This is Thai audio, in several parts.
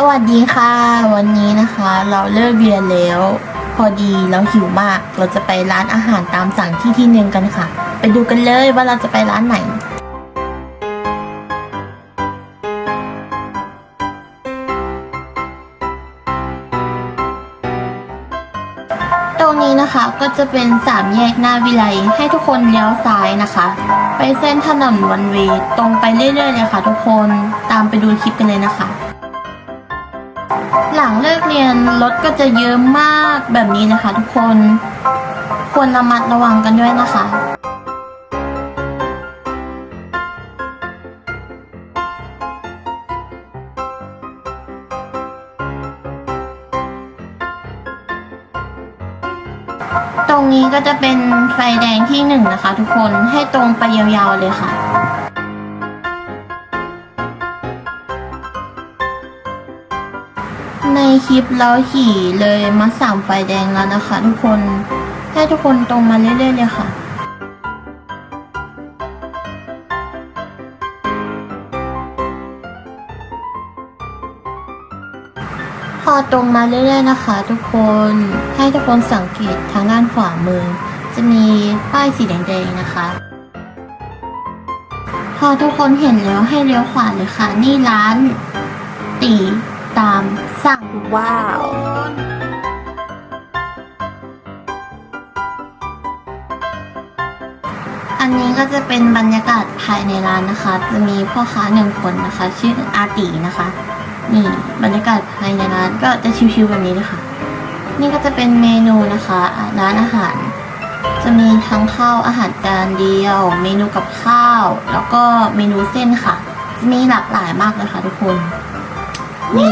สวัสดีค่ะ วันนี้นะคะ เราเลิกเรียนแล้ว พอดีเราหิวมาก เราจะไปร้านอาหารตามสั่งที่ที่หนึ่งกันค่ะ ไปดูกันเลยว่าเราจะไปร้านไหน ตรงนี้นะคะก็จะเป็นสามแยกหน้าวิไลให้ทุกคนเลี้ยวซ้ายนะคะ ไปเส้นถนนวันเวตรงไปเรื่อยๆเลยค่ะทุกคนตามไปดูคลิปกันเลยนะคะ รียนรถก็จะเยอะมากแบบนี้นะคะ ทุกคนควรระมัดระวังกันด้วยนะคะตรงนี้ก็จะเป็นไฟแดงที่หนึ่งนะคะ ทุกคนให้ตรงไปยาวๆเลยค่ะ ในคลิปเราขี่เลยมาสามไฟแดงแล้วนะคะ ทุกคน ให้ทุกคนตรงมาเรื่อยๆเลยค่ะพอตรงมาเรื่อยๆนะคะ ทุกคนให้ทุกคนสังเกตทางด้านขวามือ จะมีป้ายสีแดงๆนะคะ พอทุกคนเห็นแล้วให้เลี้ยวขวาเลยค่ะ นี่ร้านตีตาม สั่งว้าวอันนี้ก็จะเป็นบรรยากาศภายในร้านนะคะ จะมีพ่อค้าหนึ่งคนนะคะ ชื่ออาตีนะคะ นี่บรรยากาศภายในร้านก็จะชิวๆแบบนี้เลยค่ะ นี่ก็จะเป็นเมนูนะคะร้านอาหาร จะมีทั้งข้าวอาหารจานเดียว เมนูกับข้าว แล้วก็เมนูเส้นค่ะ จะมีหลากหลายมากเลยค่ะทุกคนนี่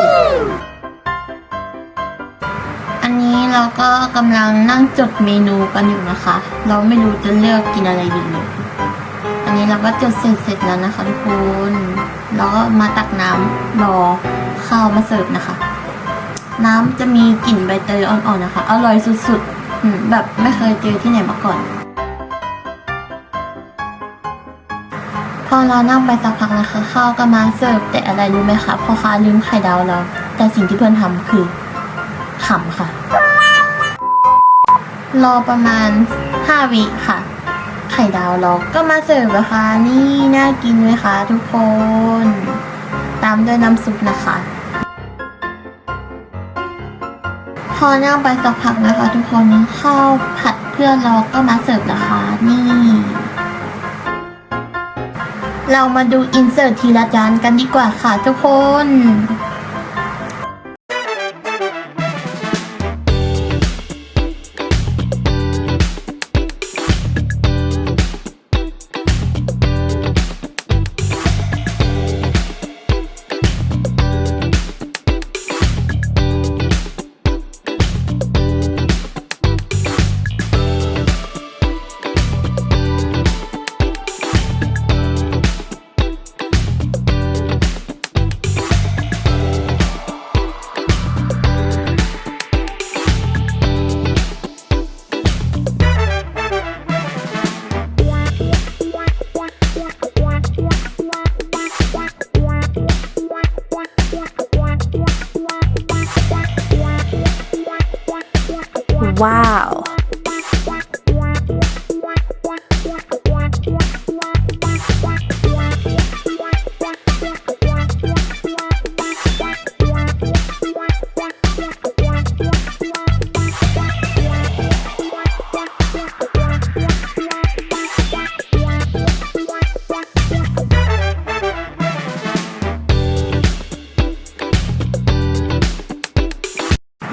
นนี้เราก็กำลังนั่งจดเมนูกันอยู่นะคะ เราไม่รู้จะเลือกกินอะไรดีเลยอันนี้เราก็จดเสร็จเสร็จแล้วนะคะทุกคนแล้วก็มาตักน้ำรอข้าวมาเสิร์ฟนะคะ น้ำจะมีกลิ่นใบเตยอ่อนๆนะคะ อร่อยสุดๆแบบไม่เคยเจอที่ไหนมาก่อน พอเรานั่งไปสักพักนะคะข้าวก็มาเสิร์ฟแต่อะไรรู้ไหมคะพ่อค้าลืมไข่ดาวเรา แต่สิ่งที่เพื่อนทำคือ ขำค่ะ รอประมาณ 5 วิค่ะ ไข่ดาวเราก็มาเสิร์ฟนะคะ นี่น่ากินไหมคะทุกคน ตามด้วยน้ำซุปนะคะ พอนั่งไปสักพักนะคะทุกคนข้าวผัดเพื่อนเราก็มาเสิร์ฟนะคะ นี่เรามาดูอินเสิร์ตทีละจานกันดีกว่าค่ะทุกคน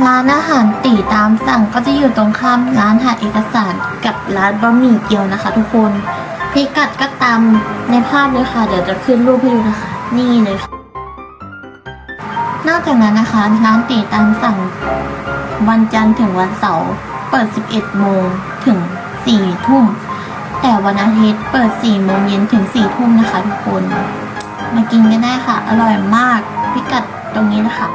ร้านอาหารตีตามสั่งก็จะอยู่ตรงข้ามร้านหาเอกสารกับร้านบะหมี่เกี๊ยวนะคะ ทุกคนพิกัดก็ตามในภาพเลยค่ะ เดี๋ยวจะขึ้นรูปให้ดูนะคะ นี่เลยค่ะนอกจากนั้นนะคะ ร้านตีตามสั่ง วันจันทร์ถึงวันเสาร์เปิด 11 โมงถึง 4 ทุ่ม แต่วันอาทิตย์เปิด 4 โมงเย็นถึง 4 ทุ่มนะคะทุกคน มากินกันได้ค่ะ อร่อยมากพิกัดตรงนี้นะคะ